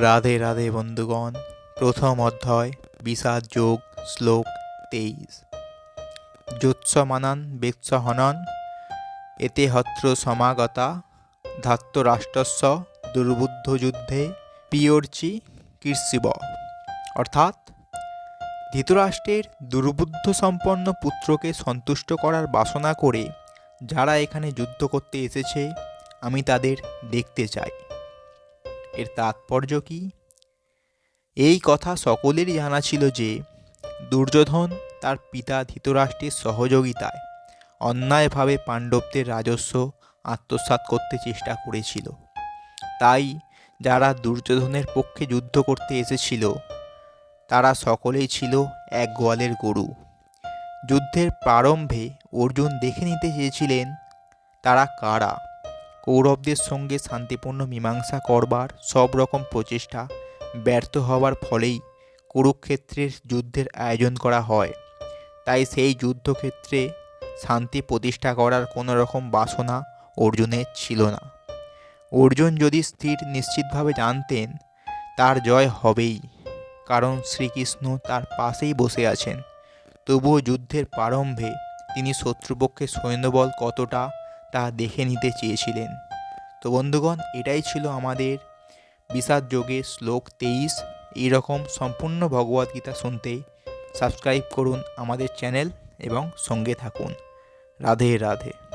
রাধে রাধে বন্ধুগণ, প্রথম অধ্যায়, বিষাদ যোগ, শ্লোক তেইশ। যুৎস মানান বেৎস হনন এতে হত্র সমাগতা ধাত্ত রাষ্ট্রস্য দুর্বুদ্ধ যুদ্ধে পিয়র্চি, কীর্ষিব। অর্থাৎ, ধৃতরাষ্ট্রের দুর্বুদ্ধ সম্পন্ন পুত্রকে সন্তুষ্ট করার বাসনা করে যারা এখানে যুদ্ধ করতে এসেছে, আমি তাদের দেখতে চাই। এর তাৎপর্য কি? এই কথা সকলেরই জানা ছিল যে, দুর্যোধন তার পিতা ধৃতরাষ্ট্রের সহযোগিতায় অন্যায়ভাবে পাণ্ডবদের রাজস্ব আত্মসাৎ করতে চেষ্টা করেছিল। তাই যারা দুর্যোধনের পক্ষে যুদ্ধ করতে এসেছিল, তারা সকলেই ছিল এক গোয়ালের গরু। যুদ্ধের প্রারম্ভে অর্জুন দেখে নিতে চেয়েছিলেন, তারা কারা? কৌরবদের সঙ্গে শান্তিপূর্ণ মীমাংসা করবার সব রকম প্রচেষ্টা ব্যর্থ হওয়ার ফলেই কুরুক্ষেত্রের যুদ্ধের আয়োজন করা হয়। তাই সেই যুদ্ধক্ষেত্রে শান্তি প্রতিষ্ঠা করার কোনো রকম বাসনা অর্জুনের ছিল না। অর্জুন যদি স্থির নিশ্চিতভাবে জানতেন, তার জয় হবেই, কারণ শ্রীকৃষ্ণ তার পাশেই বসে আছেন। তবুও যুদ্ধের প্রারম্ভে তিনি শত্রুপক্ষের সৈন্যবল কতটা তা দেখে নিতে চেয়েছিলেন। তো বন্ধুগণ, এটাই ছিল আমাদের বিষাদ যোগে শ্লোক তেইশ। এইরকম সম্পূর্ণ ভগবদ্গীতা শুনতে সাবস্ক্রাইব করুন আমাদের চ্যানেল এবং সঙ্গে থাকুন। রাধে রাধে।